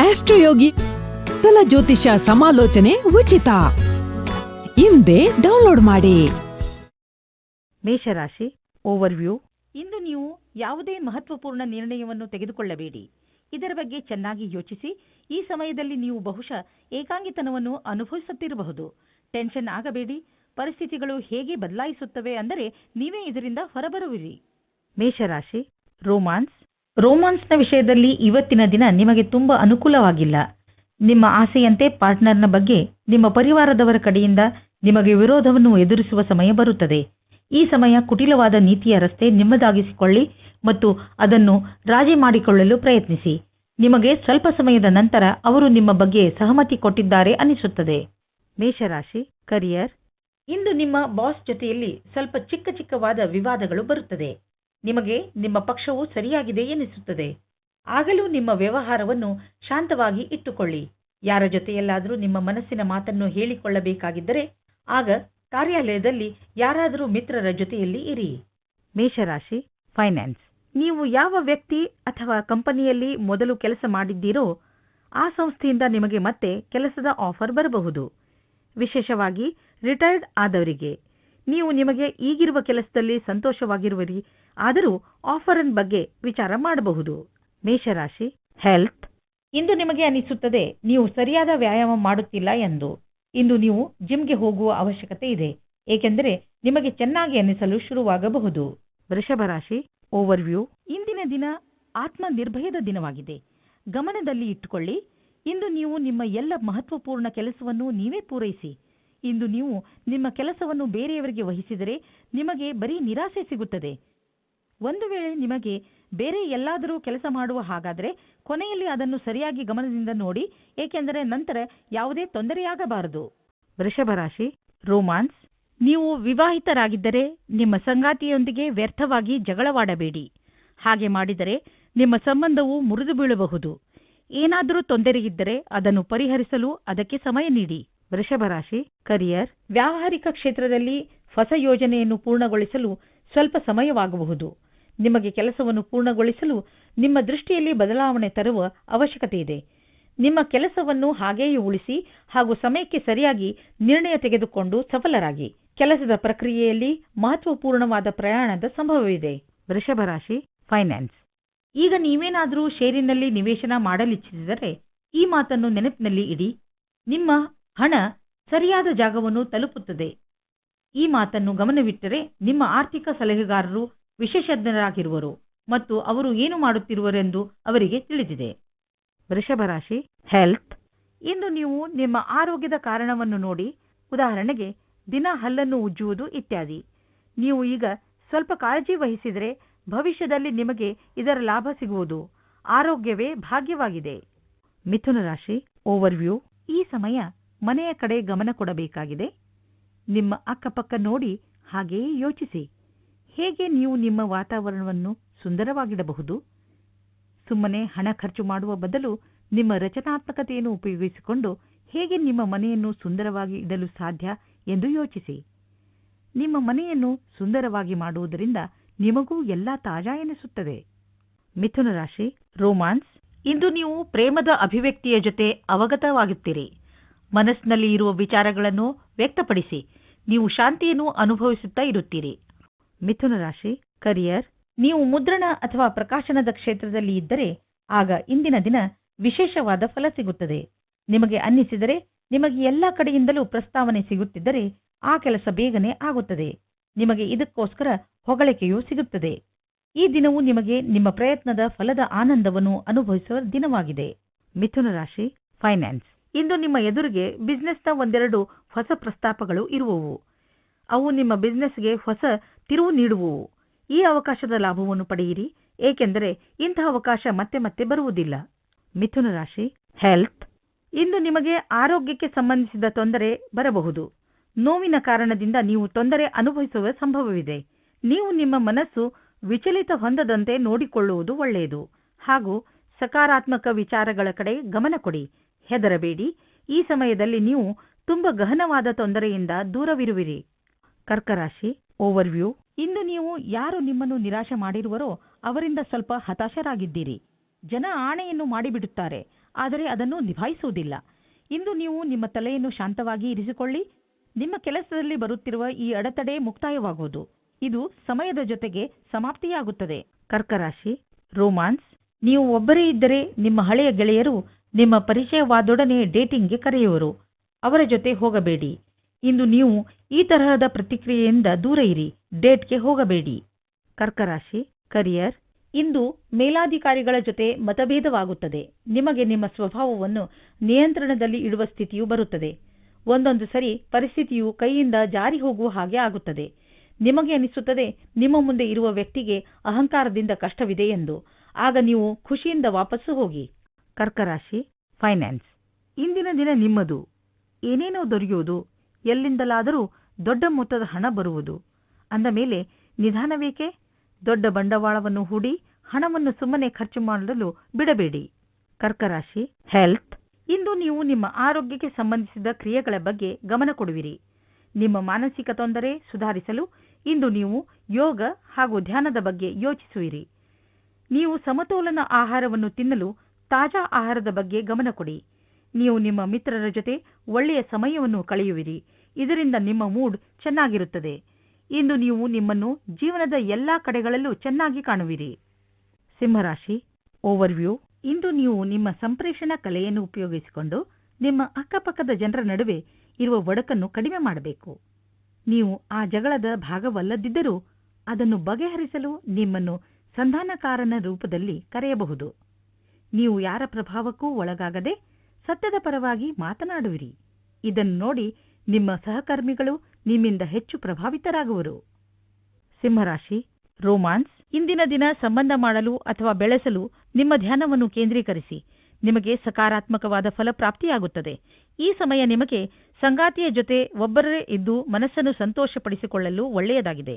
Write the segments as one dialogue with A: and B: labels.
A: ಆಸ್ಟ್ರೋಯೋಗಿ ಕಲ ಜ್ಯೋತಿಷ ಸಮಾಲೋಚನೆ ಉಚಿತ. ಹಿಂದೆ ಡೌನ್ಲೋಡ್ ಮಾಡಿ.
B: ಮೇಷರಾಶಿ ಓವರ್ವ್ಯೂ. ಇಂದು ನೀವು ಯಾವುದೇ ಮಹತ್ವಪೂರ್ಣ ನಿರ್ಣಯವನ್ನು ತೆಗೆದುಕೊಳ್ಳಬೇಡಿ. ಇದರ ಬಗ್ಗೆ ಚೆನ್ನಾಗಿ ಯೋಚಿಸಿ. ಈ ಸಮಯದಲ್ಲಿ ನೀವು ಬಹುಶಃ ಏಕಾಂಗಿತನವನ್ನು ಅನುಭವಿಸುತ್ತಿರಬಹುದು. ಟೆನ್ಷನ್ ಆಗಬೇಡಿ. ಪರಿಸ್ಥಿತಿಗಳು ಹೇಗೆ ಬದಲಾಯಿಸುತ್ತವೆ ಅಂದರೆ ನೀವೇ ಇದರಿಂದ ಹೊರಬರುವಿರಿ. ಮೇಷರಾಶಿ ರೋಮಾನ್ಸ್ ರೋಮಾನ್ಸ್ನ ವಿಷಯದಲ್ಲಿ ಇವತ್ತಿನ ದಿನ ನಿಮಗೆ ತುಂಬಾ ಅನುಕೂಲವಾಗಿಲ್ಲ. ನಿಮ್ಮ ಆಸೆಯಂತೆ ಪಾರ್ಟ್ನರ್ನ ಬಗ್ಗೆ ನಿಮ್ಮ ಪರಿವಾರದವರ ಕಡೆಯಿಂದ ನಿಮಗೆ ವಿರೋಧವನ್ನು ಎದುರಿಸುವ ಸಮಯ ಬರುತ್ತದೆ. ಈ ಸಮಯ ಕುಟಿಲವಾದ ನೀತಿಯ ರಸ್ತೆ ನಿಮ್ಮದಾಗಿಸಿಕೊಳ್ಳಿ ಮತ್ತು ಅದನ್ನು ರಾಜಿ ಮಾಡಿಕೊಳ್ಳಲು ಪ್ರಯತ್ನಿಸಿ. ನಿಮಗೆ ಸ್ವಲ್ಪ ಸಮಯದ ನಂತರ ಅವರು ನಿಮ್ಮ ಬಗ್ಗೆ ಸಹಮತಿ ಕೊಟ್ಟಿದ್ದಾರೆ ಅನಿಸುತ್ತದೆ. ಮೇಷರಾಶಿ, ಕರಿಯರ್. ಇಂದು ನಿಮ್ಮ ಬಾಸ್ ಜೊತೆಯಲ್ಲಿ ಸ್ವಲ್ಪ ಚಿಕ್ಕ ಚಿಕ್ಕವಾದ ವಿವಾದಗಳು ಬರುತ್ತದೆ. ನಿಮಗೆ ನಿಮ್ಮ ಪಕ್ಷವು ಸರಿಯಾಗಿದೆ ಎನಿಸುತ್ತದೆ. ಆಗಲೂ ನಿಮ್ಮ ವ್ಯವಹಾರವನ್ನು ಶಾಂತವಾಗಿ ಇಟ್ಟುಕೊಳ್ಳಿ. ಯಾರ ಜೊತೆಯಲ್ಲಾದರೂ ನಿಮ್ಮ ಮನಸ್ಸಿನ ಮಾತನ್ನು ಹೇಳಿಕೊಳ್ಳಬೇಕಾಗಿದ್ದರೆ ಆಗ ಕಾರ್ಯಾಲಯದಲ್ಲಿ ಯಾರಾದರೂ ಮಿತ್ರರ ಜೊತೆಯಲ್ಲಿ ಇರಿ. ಮೇಷರಾಶಿ ಫೈನಾನ್ಸ್ ನೀವು ಯಾವ ವ್ಯಕ್ತಿ ಅಥವಾ ಕಂಪನಿಯಲ್ಲಿ ಮೊದಲು ಕೆಲಸ ಮಾಡಿದ್ದೀರೋ ಆ ಸಂಸ್ಥೆಯಿಂದ ನಿಮಗೆ ಮತ್ತೆ ಕೆಲಸದ ಆಫರ್ ಬರಬಹುದು. ವಿಶೇಷವಾಗಿ ರಿಟೈರ್ಡ್ ಆದವರಿಗೆ. ನೀವು ನಿಮಗೆ ಈಗಿರುವ ಕೆಲಸದಲ್ಲಿ ಸಂತೋಷವಾಗಿರುವಿರಿ. ಆದರೂ ಆಫರ್ ಬಗ್ಗೆ ವಿಚಾರ ಮಾಡಬಹುದು. ಮೇಷರಾಶಿ ಹೆಲ್ತ್ ಇಂದು ನಿಮಗೆ ಅನಿಸುತ್ತದೆ, ನೀವು ಸರಿಯಾದ ವ್ಯಾಯಾಮ ಮಾಡುತ್ತಿಲ್ಲ ಎಂದು. ಇಂದು ನೀವು ಜಿಮ್ಗೆ ಹೋಗುವ ಅವಶ್ಯಕತೆ ಇದೆ, ಏಕೆಂದರೆ ನಿಮಗೆ ಚೆನ್ನಾಗಿ ಅನಿಸಲು ಶುರುವಾಗಬಹುದು. ವೃಷಭ ರಾಶಿ ಓವರ್ವ್ಯೂ ಇಂದಿನ ದಿನ ಆತ್ಮ ನಿರ್ಭಯದ ದಿನವಾಗಿದೆ. ಗಮನದಲ್ಲಿ ಇಟ್ಟುಕೊಳ್ಳಿ, ಇಂದು ನೀವು ನಿಮ್ಮ ಎಲ್ಲ ಮಹತ್ವಪೂರ್ಣ ಕೆಲಸವನ್ನು ನೀವೇ ಪೂರೈಸಿ. ಇಂದು ನೀವು ನಿಮ್ಮ ಕೆಲಸವನ್ನು ಬೇರೆಯವರಿಗೆ ವಹಿಸಿದರೆ ನಿಮಗೆ ಬರೀ ನಿರಾಸೆ ಸಿಗುತ್ತದೆ. ಒಂದು ವೇಳೆ ನಿಮಗೆ ಬೇರೆ ಎಲ್ಲಾದರೂ ಕೆಲಸ ಮಾಡುವ ಹಾಗಾದರೆ ಕೊನೆಯಲ್ಲಿ ಅದನ್ನು ಸರಿಯಾಗಿ ಗಮನದಿಂದ ನೋಡಿ, ಏಕೆಂದರೆ ನಂತರ ಯಾವುದೇ ತೊಂದರೆಯಾಗಬಾರದು. ವೃಷಭ ರಾಶಿ, ರೋಮಾನ್ಸ್, ನೀವು ವಿವಾಹಿತರಾಗಿದ್ದರೆ ನಿಮ್ಮ ಸಂಗಾತಿಯೊಂದಿಗೆ ವ್ಯರ್ಥವಾಗಿ ಜಗಳವಾಡಬೇಡಿ. ಹಾಗೆ ಮಾಡಿದರೆ ನಿಮ್ಮ ಸಂಬಂಧವು ಮುರಿದು ಬೀಳಬಹುದು. ಏನಾದರೂ ತೊಂದರೆಯಿದ್ದರೆ ಅದನ್ನು ಪರಿಹರಿಸಲು ಅದಕ್ಕೆ ಸಮಯ ನೀಡಿ. ವೃಷಭ ರಾಶಿ, ಕರಿಯರ್, ವ್ಯಾವಹಾರಿಕ ಕ್ಷೇತ್ರದಲ್ಲಿ ಹೊಸ ಯೋಜನೆಯನ್ನು ಪೂರ್ಣಗೊಳಿಸಲು ಸ್ವಲ್ಪ ಸಮಯವಾಗಬಹುದು. ನಿಮಗೆ ಕೆಲಸವನ್ನು ಪೂರ್ಣಗೊಳಿಸಲು ನಿಮ್ಮ ದೃಷ್ಟಿಯಲ್ಲಿ ಬದಲಾವಣೆ ತರುವ ಅವಶ್ಯಕತೆ ಇದೆ ನಿಮ್ಮ ಕೆಲಸವನ್ನು ಹಾಗೆಯೇ ಉಳಿಸಿ ಹಾಗೂ ಸಮಯಕ್ಕೆ ಸರಿಯಾಗಿ ನಿರ್ಣಯ ತೆಗೆದುಕೊಂಡು ಸಫಲರಾಗಿ. ಕೆಲಸದ ಪ್ರಕ್ರಿಯೆಯಲ್ಲಿ ಮಹತ್ವಪೂರ್ಣವಾದ ಪ್ರಯಾಣದ ಸಂಭವವಿದೆ. ವೃಷಭ ರಾಶಿ ಫೈನಾನ್ಸ್ ಈಗ ನೀವೇನಾದರೂ ಷೇರಿನಲ್ಲಿ ನಿವೇಶನ ಮಾಡಲಿಚ್ಛಿಸಿದರೆ ಈ ಮಾತನ್ನು ನೆನಪಿನಲ್ಲಿ ಇಡಿ. ನಿಮ್ಮ ಹಣ ಸರಿಯಾದ ಜಾಗವನ್ನು ತಲುಪುತ್ತದೆ. ಈ ಮಾತನ್ನು ಗಮನವಿಟ್ಟರೆ ನಿಮ್ಮ ಆರ್ಥಿಕ ಸಲಹೆಗಾರರು ವಿಶೇಷಜ್ಞರಾಗಿರುವರು ಮತ್ತು ಅವರು ಏನು ಮಾಡುತ್ತಿರುವರೆಂದು ಅವರಿಗೆ ತಿಳಿದಿದೆ. ವೃಷಭ ರಾಶಿ ಹೆಲ್ತ್. ಇಂದು ನೀವು ನಿಮ್ಮ ಆರೋಗ್ಯದ ಕಾರಣವನ್ನು ನೋಡಿ ಉದಾಹರಣೆಗೆ ದಿನ ಹಲ್ಲನ್ನು ಉಜ್ಜುವುದು ಇತ್ಯಾದಿ. ನೀವು ಈಗ ಸ್ವಲ್ಪ ಕಾಳಜಿ ವಹಿಸಿದರೆ ಭವಿಷ್ಯದಲ್ಲಿ ನಿಮಗೆ ಇದರ ಲಾಭ ಸಿಗುವುದು. ಆರೋಗ್ಯವೇ ಭಾಗ್ಯವಾಗಿದೆ. ಮಿಥುನ ರಾಶಿ ಓವರ್ವ್ಯೂ. ಈ ಸಮಯ ಮನೆಯ ಕಡೆ ಗಮನ ಕೊಡಬೇಕಾಗಿದೆ. ನಿಮ್ಮ ಅಕ್ಕಪಕ್ಕ ನೋಡಿ ಹಾಗೆಯೇ ಯೋಚಿಸಿ. ಹೇಗೆ ನೀವು ನಿಮ್ಮ ವಾತಾವರಣವನ್ನು ಸುಂದರವಾಗಿಡಬಹುದು? ಸುಮ್ಮನೆ ಹಣ ಖರ್ಚು ಮಾಡುವ ಬದಲು ನಿಮ್ಮ ರಚನಾತ್ಮಕತೆಯನ್ನು ಉಪಯೋಗಿಸಿಕೊಂಡು ಹೇಗೆ ನಿಮ್ಮ ಮನೆಯನ್ನು ಸುಂದರವಾಗಿ ಇಡಲು ಸಾಧ್ಯ ಎಂದು ಯೋಚಿಸಿ. ನಿಮ್ಮ ಮನೆಯನ್ನು ಸುಂದರವಾಗಿ ಮಾಡುವುದರಿಂದ ನಿಮಗೂ ಎಲ್ಲಾ ತಾಜಾ ಎನಿಸುತ್ತದೆ. ಮಿಥುನ ರಾಶಿ, ರೋಮಾನ್ಸ್. ಇಂದು ನೀವು ಪ್ರೇಮದ ಅಭಿವ್ಯಕ್ತಿಯ ಜೊತೆ ಅವಗತವಾಗುತ್ತೀರಿ. ಮನಸ್ಸಿನಲ್ಲಿ ಇರುವ ವಿಚಾರಗಳನ್ನು ವ್ಯಕ್ತಪಡಿಸಿ, ನೀವು ಶಾಂತಿಯನ್ನು ಅನುಭವಿಸುತ್ತಾ ಇರುತ್ತೀರಿ. ಮಿಥುನ ರಾಶಿ ಕರಿಯರ್ ನೀವು ಮುದ್ರಣ ಅಥವಾ ಪ್ರಕಾಶನದ ಕ್ಷೇತ್ರದಲ್ಲಿ ಇದ್ದರೆ ಆಗ ಇಂದಿನ ದಿನ ವಿಶೇಷವಾದ ಫಲ ಸಿಗುತ್ತದೆ. ನಿಮಗೆ ಅನ್ನಿಸಿದರೆ ನಿಮಗೆ ಎಲ್ಲ ಕಡೆಯಿಂದಲೂ ಪ್ರಸ್ತಾವನೆ ಸಿಗುತ್ತಿದ್ದರೆ ಆ ಕೆಲಸ ಬೇಗನೆ ಆಗುತ್ತದೆ. ನಿಮಗೆ ಇದಕ್ಕೋಸ್ಕರ ಹೊಗಳಿಕೆಯೂ ಸಿಗುತ್ತದೆ. ಈ ದಿನವು ನಿಮಗೆ ನಿಮ್ಮ ಪ್ರಯತ್ನದ ಫಲದ ಆನಂದವನ್ನು ಅನುಭವಿಸುವ ದಿನವಾಗಿದೆ. ಮಿಥುನ ರಾಶಿ ಫೈನಾನ್ಸ್ ಇಂದು ನಿಮ್ಮ ಎದುರಿಗೆ ಬಿಸ್ನೆಸ್ನ ಒಂದೆರಡು ಹೊಸ ಪ್ರಸ್ತಾಪಗಳು ಇರುವವು. ಅವು ನಿಮ್ಮ ಬಿಸ್ನೆಸ್ಗೆ ಹೊಸ ತಿರುವು ನೀಡುವುವು ಈ ಅವಕಾಶದ ಲಾಭವನ್ನು ಪಡೆಯಿರಿ, ಏಕೆಂದರೆ ಇಂತಹ ಅವಕಾಶ ಮತ್ತೆ ಮತ್ತೆ ಬರುವುದಿಲ್ಲ. ಮಿಥುನ ರಾಶಿ ಹೆಲ್ತ್ ಇಂದು ನಿಮಗೆ ಆರೋಗ್ಯಕ್ಕೆ ಸಂಬಂಧಿಸಿದ ತೊಂದರೆ ಬರಬಹುದು. ನೋವಿನ ಕಾರಣದಿಂದ ನೀವು ತೊಂದರೆ ಅನುಭವಿಸುವ ಸಂಭವವಿದೆ. ನೀವು ನಿಮ್ಮ ಮನಸ್ಸು ವಿಚಲಿತ ಹೊಂದದಂತೆ ನೋಡಿಕೊಳ್ಳುವುದು ಒಳ್ಳೆಯದು. ಹಾಗೂ ಸಕಾರಾತ್ಮಕ ವಿಚಾರಗಳ ಕಡೆ ಗಮನ ಕೊಡಿ. ಹೆದರಬೇಡಿ. ಈ ಸಮಯದಲ್ಲಿ ನೀವು ತುಂಬಾ ಗಹನವಾದ ತೊಂದರೆಯಿಂದ ದೂರವಿರುವಿರಿ. ಕರ್ಕರಾಶಿ ಓವರ್ವ್ಯೂ. ಇಂದು ನೀವು ಯಾರು ನಿಮ್ಮನ್ನು ನಿರಾಶೆ ಮಾಡಿರುವರೋ ಅವರಿಂದ ಸ್ವಲ್ಪ ಹತಾಶರಾಗಿದ್ದೀರಿ. ಜನ ಆಣೆಯನ್ನು ಮಾಡಿಬಿಡುತ್ತಾರೆ, ಆದರೆ ಅದನ್ನು ನಿಭಾಯಿಸುವುದಿಲ್ಲ. ಇಂದು ನೀವು ನಿಮ್ಮ ತಲೆಯನ್ನು ಶಾಂತವಾಗಿ ಇರಿಸಿಕೊಳ್ಳಿ. ನಿಮ್ಮ ಕೆಲಸದಲ್ಲಿ ಬರುತ್ತಿರುವ ಈ ಅಡೆತಡೆ ಮುಕ್ತಾಯವಾಗುವುದು. ಇದು ಸಮಯದ ಜೊತೆಗೆ ಸಮಾಪ್ತಿಯಾಗುತ್ತದೆ. ಕರ್ಕರಾಶಿ, ರೋಮಾನ್ಸ್, ನೀವು ಒಬ್ಬರೇ ಇದ್ದರೆ ನಿಮ್ಮ ಹಳೆಯ ಗೆಳೆಯರು ನಿಮ್ಮ ಪರಿಚಯವಾದೊಡನೆ ಡೇಟಿಂಗ್ಗೆ ಕರೆಯುವರು. ಅವರ ಜೊತೆ ಹೋಗಬೇಡಿ. ಇಂದು ನೀವು ಈ ತರಹದ ಪ್ರತಿಕ್ರಿಯೆಯಿಂದ ದೂರ ಇರಿ, ಡೇಟ್ಗೆ ಹೋಗಬೇಡಿ. ಕರ್ಕರಾಶಿ, ಕರಿಯರ್, ಇಂದು ಮೇಲಾಧಿಕಾರಿಗಳ ಜೊತೆ ಮತಭೇದವಾಗುತ್ತದೆ. ನಿಮಗೆ ನಿಮ್ಮ ಸ್ವಭಾವವನ್ನು ನಿಯಂತ್ರಣದಲ್ಲಿ ಇಡುವ ಸ್ಥಿತಿಯು ಬರುತ್ತದೆ. ಒಂದೊಂದು ಸರಿ ಪರಿಸ್ಥಿತಿಯು ಕೈಯಿಂದ ಜಾರಿ ಹೋಗುವ ಹಾಗೆ ಆಗುತ್ತದೆ. ನಿಮಗೆ ಅನಿಸುತ್ತದೆ, ನಿಮ್ಮ ಮುಂದೆ ಇರುವ ವ್ಯಕ್ತಿಗೆ ಅಹಂಕಾರದಿಂದ ಕಷ್ಟವಿದೆ ಎಂದು. ಆಗ ನೀವು ಖುಷಿಯಿಂದ ವಾಪಸ್ಸು ಹೋಗಿ. ಕರ್ಕರಾಶಿ, ಫೈನಾನ್ಸ್. ಇಂದಿನ ದಿನ ನಿಮ್ಮದು. ಏನೇನೋ ದೊರೆಯುವುದು ಎಲ್ಲಿಂದಲಾದರೂ ದೊಡ್ಡ ಮೊತ್ತದ ಹಣ ಬರುವುದು. ಅಂದ ಮೇಲೆ, ನಿಧಾನವೇಕೆ? ದೊಡ್ಡ ಬಂಡವಾಳವನ್ನು ಹೂಡಿ ಹಣವನ್ನು ಸುಮ್ಮನೆ ಖರ್ಚು ಮಾಡಲು ಬಿಡಬೇಡಿ. ಕರ್ಕರಾಶಿ, ಹೆಲ್ತ್. ಇಂದು ನೀವು ನಿಮ್ಮ ಆರೋಗ್ಯಕ್ಕೆ ಸಂಬಂಧಿಸಿದ ಕ್ರಿಯೆಗಳ ಬಗ್ಗೆ ಗಮನ ಕೊಡುವಿರಿ. ನಿಮ್ಮ ಮಾನಸಿಕ ತೊಂದರೆ ಸುಧಾರಿಸಲು ಇಂದು ನೀವು ಯೋಗ ಹಾಗೂ ಧ್ಯಾನದ ಬಗ್ಗೆ ಯೋಚಿಸುವಿರಿ. ನೀವು ಸಮತೋಲನ ಆಹಾರವನ್ನು ತಿನ್ನಲು ತಾಜಾ ಆಹಾರದ ಬಗ್ಗೆ ಗಮನ ಕೊಡಿ. ನೀವು ನಿಮ್ಮ ಮಿತ್ರರ ಜೊತೆ ಒಳ್ಳೆಯ ಸಮಯವನ್ನು ಕಳೆಯುವಿರಿ. ಇದರಿಂದ ನಿಮ್ಮ ಮೂಡ್ ಚೆನ್ನಾಗಿರುತ್ತದೆ. ಇಂದು ನೀವು ನಿಮ್ಮನ್ನು ಜೀವನದ ಎಲ್ಲಾ ಕಡೆಗಳಲ್ಲೂ ಚೆನ್ನಾಗಿ ಕಾಣುವಿರಿ. ಸಿಂಹರಾಶಿ ಓವರ್ವ್ಯೂ ಇಂದು ನೀವು ನಿಮ್ಮ ಸಂಪ್ರೇಷಣ ಕಲೆಯನ್ನು ಉಪಯೋಗಿಸಿಕೊಂಡು ನಿಮ್ಮ ಅಕ್ಕಪಕ್ಕದ ಜನರ ನಡುವೆ ಇರುವ ಒಡಕನ್ನು ಕಡಿಮೆ ಮಾಡಬೇಕು. ನೀವು ಆ ಜಗಳದ ಭಾಗವಲ್ಲದಿದ್ದರೂ ಅದನ್ನು ಬಗೆಹರಿಸಲು ನಿಮ್ಮನ್ನು ಸಂಧಾನಕಾರನ ರೂಪದಲ್ಲಿ ಕರೆಯಬಹುದು. ನೀವು ಯಾರ ಪ್ರಭಾವಕ್ಕೂ ಒಳಗಾಗದೆ ಸತ್ಯದ ಪರವಾಗಿ ಮಾತನಾಡುವಿರಿ. ಇದನ್ನು ನೋಡಿ ನಿಮ್ಮ ಸಹಕರ್ಮಿಗಳು ನಿಮ್ಮಿಂದ ಹೆಚ್ಚು ಪ್ರಭಾವಿತರಾಗುವರು. ಸಿಂಹರಾಶಿ, ರೋಮಾನ್ಸ್, ಇಂದಿನ ದಿನ ಸಂಬಂಧ ಮಾಡಲು ಅಥವಾ ಬೆಳೆಸಲು ನಿಮ್ಮ ಧ್ಯಾನವನ್ನು ಕೇಂದ್ರೀಕರಿಸಿ. ನಿಮಗೆ ಸಕಾರಾತ್ಮಕವಾದ ಫಲಪ್ರಾಪ್ತಿಯಾಗುತ್ತದೆ ಈ ಸಮಯ ನಿಮಗೆ ಸಂಗಾತಿಯ ಜೊತೆ ಒಬ್ಬರೇ ಇದ್ದು ಮನಸ್ಸನ್ನು ಸಂತೋಷಪಡಿಸಿಕೊಳ್ಳಲು ಒಳ್ಳೆಯದಾಗಿದೆ.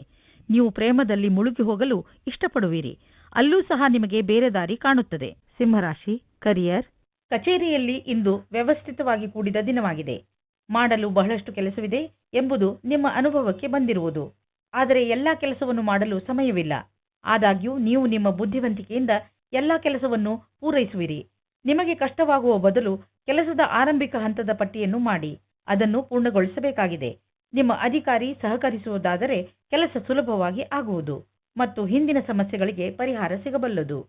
B: ನೀವು ಪ್ರೇಮದಲ್ಲಿ ಮುಳುಗಿ ಹೋಗಲು ಇಷ್ಟಪಡುವಿರಿ. ಅಲ್ಲೂ ಸಹ ನಿಮಗೆ ಬೇರೆ ದಾರಿ ಕಾಣುತ್ತದೆ. ಸಿಂಹರಾಶಿ, ಕರಿಯರ್ ಕಚೇರಿಯಲ್ಲಿ ಇಂದು ವ್ಯವಸ್ಥಿತವಾಗಿ ಕೂಡಿದ ದಿನವಾಗಿದೆ. ಮಾಡಲು ಬಹಳಷ್ಟು ಕೆಲಸವಿದೆ ಎಂಬುದು ನಿಮ್ಮ ಅನುಭವಕ್ಕೆ ಬಂದಿರುವುದು. ಆದರೆ ಎಲ್ಲ ಕೆಲಸವನ್ನು ಮಾಡಲು ಸಮಯವಿಲ್ಲ. ಆದಾಗ್ಯೂ, ನೀವು ನಿಮ್ಮ ಬುದ್ಧಿವಂತಿಕೆಯಿಂದ ಎಲ್ಲಾ ಕೆಲಸವನ್ನು ಪೂರೈಸುವಿರಿ. ನಿಮಗೆ ಕಷ್ಟವಾಗುವ ಬದಲು ಕೆಲಸದ ಆರಂಭಿಕ ಹಂತದ ಪಟ್ಟಿಯನ್ನು ಮಾಡಿ, ಅದನ್ನು ಪೂರ್ಣಗೊಳಿಸಬೇಕಾಗಿದೆ. ನಿಮ್ಮ ಅಧಿಕಾರಿ ಸಹಕರಿಸುವುದಾದರೆ ಕೆಲಸ ಸುಲಭವಾಗಿ ಆಗುವುದು ಮತ್ತು ಹಿಂದಿನ ಸಮಸ್ಯೆಗಳಿಗೆ ಪರಿಹಾರ ಸಿಗಬಲ್ಲದು.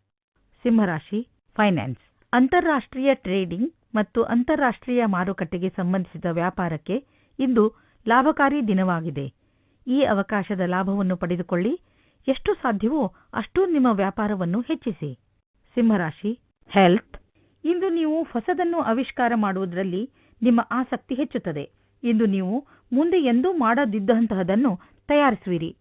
B: ಸಿಂಹರಾಶಿ, ಫೈನಾನ್ಸ್. ಅಂತಾರಾಷ್ಟ್ರೀಯ ಟ್ರೇಡಿಂಗ್ ಮತ್ತು ಅಂತಾರಾಷ್ಟ್ರೀಯ ಮಾರುಕಟ್ಟೆಗೆ ಸಂಬಂಧಿಸಿದ ವ್ಯಾಪಾರಕ್ಕೆ ಇಂದು ಲಾಭಕಾರಿ ದಿನವಾಗಿದೆ. ಈ ಅವಕಾಶದ ಲಾಭವನ್ನು ಪಡೆದುಕೊಳ್ಳಿ. ಎಷ್ಟು ಸಾಧ್ಯವೋ ಅಷ್ಟು ನಿಮ್ಮ ವ್ಯಾಪಾರವನ್ನು ಹೆಚ್ಚಿಸಿ. ಸಿಂಹರಾಶಿ, ಹೆಲ್ತ್. ಇಂದು ನೀವು ಹೊಸದನ್ನು ಆವಿಷ್ಕಾರ ಮಾಡುವುದರಲ್ಲಿ ನಿಮ್ಮ ಆಸಕ್ತಿ ಹೆಚ್ಚುತ್ತದೆ. ಇಂದು ನೀವು ಮುಂದೆ ಎಂದೂ ಮಾಡದಿದ್ದಂತಹದನ್ನು ತಯಾರಿಸುವಿರಿ.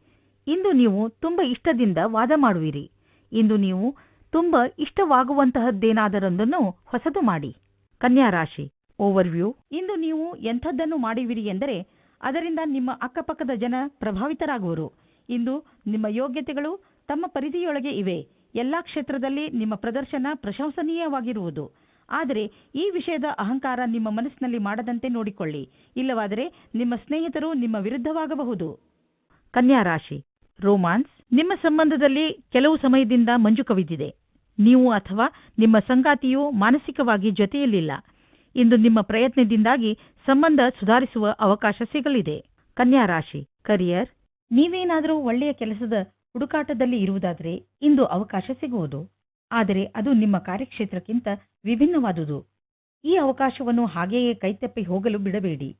B: ಇಂದು ನೀವು ತುಂಬ ಇಷ್ಟದಿಂದ ವಾದ ಮಾಡುವಿರಿ. ಇಂದು ನೀವು ತುಂಬ ಇಷ್ಟವಾಗುವಂತಹದ್ದೇನಾದರೊಂದನ್ನು ಹೊಸದು ಮಾಡಿ. ಕನ್ಯಾ ರಾಶಿ ಓವರ್ವ್ಯೂ ಇಂದು ನೀವು ಎಂಥದ್ದನ್ನು ಮಾಡುವಿರಿ ಎಂದರೆ, ಅದರಿಂದ ನಿಮ್ಮ ಅಕ್ಕಪಕ್ಕದ ಜನ ಪ್ರಭಾವಿತರಾಗುವರು. ಇಂದು ನಿಮ್ಮ ಯೋಗ್ಯತೆಗಳು ತಮ್ಮ ಪರಿಧಿಯೊಳಗೆ ಇವೆ. ಎಲ್ಲಾ ಕ್ಷೇತ್ರದಲ್ಲಿ ನಿಮ್ಮ ಪ್ರದರ್ಶನ ಪ್ರಶಂಸನೀಯವಾಗಿರುವುದು. ಆದರೆ ಈ ವಿಷಯದ ಅಹಂಕಾರ ನಿಮ್ಮ ಮನಸ್ಸಿನಲ್ಲಿ ಮಾಡದಂತೆ ನೋಡಿಕೊಳ್ಳಿ. ಇಲ್ಲವಾದರೆ ನಿಮ್ಮ ಸ್ನೇಹಿತರು ನಿಮ್ಮ ವಿರುದ್ಧವಾಗಬಹುದು. ಕನ್ಯಾ ರಾಶಿ ರೋಮಾನ್ಸ್ ನಿಮ್ಮ ಸಂಬಂಧದಲ್ಲಿ ಕೆಲವು ಸಮಯದಿಂದ ಮಂಜು ಕವಿದಿದೆ. ನೀವು ಅಥವಾ ನಿಮ್ಮ ಸಂಗಾತಿಯು ಮಾನಸಿಕವಾಗಿ ಜೊತೆಯಲ್ಲಿಲ್ಲ. ಇಂದು ನಿಮ್ಮ ಪ್ರಯತ್ನದಿಂದಾಗಿ ಸಂಬಂಧ ಸುಧಾರಿಸುವ ಅವಕಾಶ ಸಿಗಲಿದೆ. ಕನ್ಯಾ ರಾಶಿ ಕರಿಯರ್ ನೀವೇನಾದರೂ ಒಳ್ಳೆಯ ಕೆಲಸದ ಹುಡುಕಾಟದಲ್ಲಿ ಇರುವುದಾದರೆ ಇಂದು ಅವಕಾಶ ಸಿಗುವುದು. ಆದರೆ ಅದು ನಿಮ್ಮ ಕಾರ್ಯಕ್ಷೇತ್ರಕ್ಕಿಂತ ವಿಭಿನ್ನವಾದುದು. ಈ ಅವಕಾಶವನ್ನು ಹಾಗೆಯೇ ಕೈತಪ್ಪಿ ಹೋಗಲು ಬಿಡಬೇಡಿ.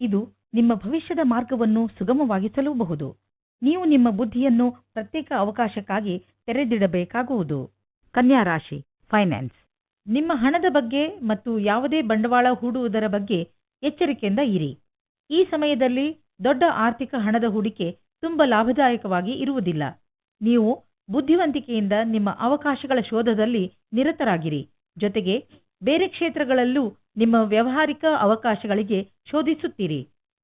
B: ಇದು ನಿಮ್ಮ ಭವಿಷ್ಯದ ಮಾರ್ಗವನ್ನು ಸುಗಮವಾಗಿಸಲೂಬಹುದು ನೀವು ನಿಮ್ಮ ಬುದ್ಧಿಯನ್ನು ಪ್ರತ್ಯೇಕ ಅವಕಾಶಕ್ಕಾಗಿ ತೆರೆದಿಡಬೇಕಾಗುವುದು. ಕನ್ಯಾ ರಾಶಿ ಫೈನಾನ್ಸ್ ನಿಮ್ಮ ಹಣದ ಬಗ್ಗೆ ಮತ್ತು ಯಾವುದೇ ಬಂಡವಾಳ ಹೂಡುವುದರ ಬಗ್ಗೆ ಎಚ್ಚರಿಕೆಯಿಂದ ಇರಿ. ಈ ಸಮಯದಲ್ಲಿ ದೊಡ್ಡ ಆರ್ಥಿಕ ಹಣದ ಹೂಡಿಕೆ ತುಂಬ ಲಾಭದಾಯಕವಾಗಿ ಇರುವುದಿಲ್ಲ. ನೀವು ಬುದ್ಧಿವಂತಿಕೆಯಿಂದ ನಿಮ್ಮ ಅವಕಾಶಗಳ ಶೋಧದಲ್ಲಿ ನಿರತರಾಗಿರಿ. ಜೊತೆಗೆ ಬೇರೆ ಕ್ಷೇತ್ರಗಳಲ್ಲೂ ನಿಮ್ಮ ವ್ಯಾವಹಾರಿಕ ಅವಕಾಶಗಳಿಗೆ ಶೋಧಿಸುತ್ತೀರಿ.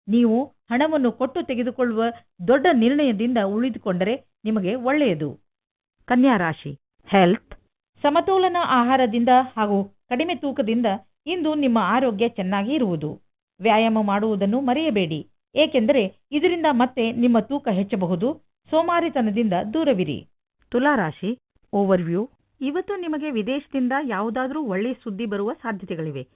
B: ನೀವು ಹಣವನ್ನು ಕೊಟ್ಟು ತೆಗೆದುಕೊಳ್ಳುವ ದೊಡ್ಡ ನಿರ್ಣಯದಿಂದ ಉಳಿದುಕೊಂಡರೆ ನಿಮಗೆ ಒಳ್ಳೆಯದು. ಕನ್ಯಾ ರಾಶಿ ಹೆಲ್ತ್ ಸಮತೋಲನ ಆಹಾರದಿಂದ ಹಾಗೂ ಕಡಿಮೆ ತೂಕದಿಂದ ಇಂದು ನಿಮ್ಮ ಆರೋಗ್ಯ ಚೆನ್ನಾಗಿ ಇರುವುದು. ವ್ಯಾಯಾಮ ಮಾಡುವುದನ್ನು ಮರೆಯಬೇಡಿ. ಏಕೆಂದರೆ ಇದರಿಂದ ಮತ್ತೆ ನಿಮ್ಮ ತೂಕ ಹೆಚ್ಚಬಹುದು. ಸೋಮಾರಿತನದಿಂದ ದೂರವಿರಿ. ತುಲಾರಾಶಿ ಓವರ್ವ್ಯೂ ಇವತ್ತು ನಿಮಗೆ ವಿದೇಶದಿಂದ ಯಾವುದಾದರೂ ಒಳ್ಳೆಯ ಸುದ್ದಿ ಬರುವ ಸಾಧ್ಯತೆಗಳಿವೆ.